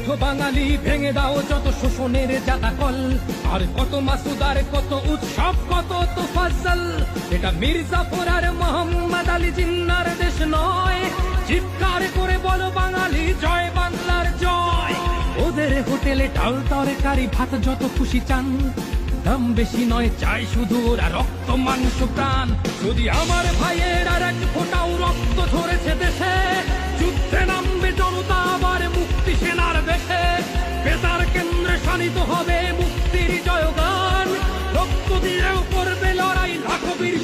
ওঠো বাঙালি, ভেঙে দাও যত শোষণের জাতাকল। আর কত মাসুদার, কত উৎসব, কত তো ফজল এটা মির্জাফর আর মোহাম্মদ আলী জিন্নার দেশ নয়। চিৎকার করে বলো বাঙালি, জয় বাংলার জয়। ওদের হোটেলে ডাল তরকারি, ভাত যত খুশি চান। দাম বেশি নয়, চাই শুধু ওরা রক্ত মাংস প্রাণ যদি আমার ভাইয়ের আর এক ফোটাও রক্ত কেন্দ্রে হবে মুক্তির জয়গান। রক্ত দিয়েও করবে লড়াই লাখো বীর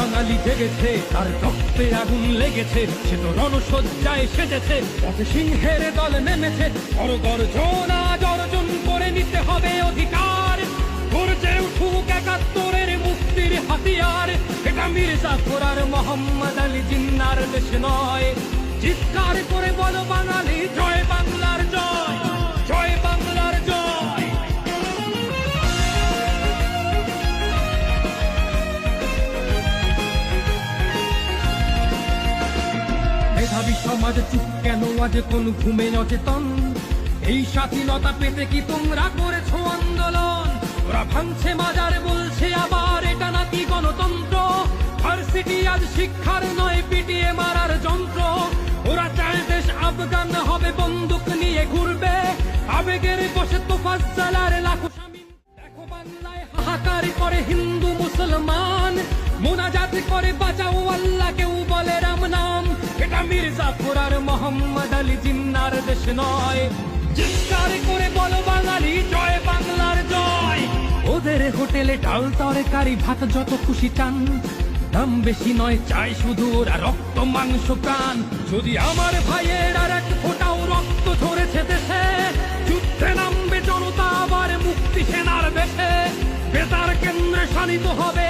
বাঙালি জেগেছে, তার রক্তে আগুন লেগেছে, সে তো রণসজ্জায় সেজেছে পথে সিংহের দল নেমেছে বড় গর্জন আজ করে নিতে হবে অধিকার। গর্জে উঠুক একাত্তরের মুক্তির হাতিয়ার, এটা মির্জাফর আর মোহাম্মদ আলী জিন্নার দেশ নয়। চিৎকার করে বলো বাঙালি, জয় মেধাবী সমাজ চুপ কেন? কোন ঘুমে অচেতন? এই স্বাধীনতা পেতে কি তোমরা করেছ আন্দোলন? ওরা ভাঙছে মাজার, বলছে আবার এটা নাকি গণতন্ত্র? ভার্সিটি আজ শিক্ষার নয়, পিটিয়ে মারার যন্ত্র। ওরা চায় দেশ আফগান হবে, বন্দুক নিয়ে ঘুরবে। আবেগের বসে তো ফাজ্জালার লাখো দেখো বাংলায় হাহাকার করে হিন্দু মুসলমান। মোনাজাত করে বাঁচাও এটা মির্জাফর আর মোহাম্মদ আলী জিন্নার দেশ নয়। চিৎকার করে বলো বাঙালি, জয় বাংলার জয়। ওদের হোটেলে ডাল তরকারি, ভাত যত খুশি চান। দাম বেশি নয়, চাই শুধু ওরা রক্ত, মাংস, প্রাণ। যদি আমার ভাইয়ের আর এক ফোটাও রক্ত ঝরেছে দেশে, যুদ্ধে নামবে জনতা, আবার মুক্তি সেনার বেশে। বেতার কেন্দ্রে শানিত হবে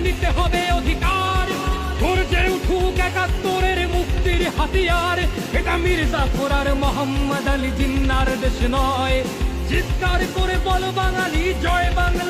হাতিয়ার, এটা মির্জাফর আর মোহাম্মদ আলী জিন্নার দেশ নয়। চিৎকার করে বলো বাঙালি, জয় বাংলা।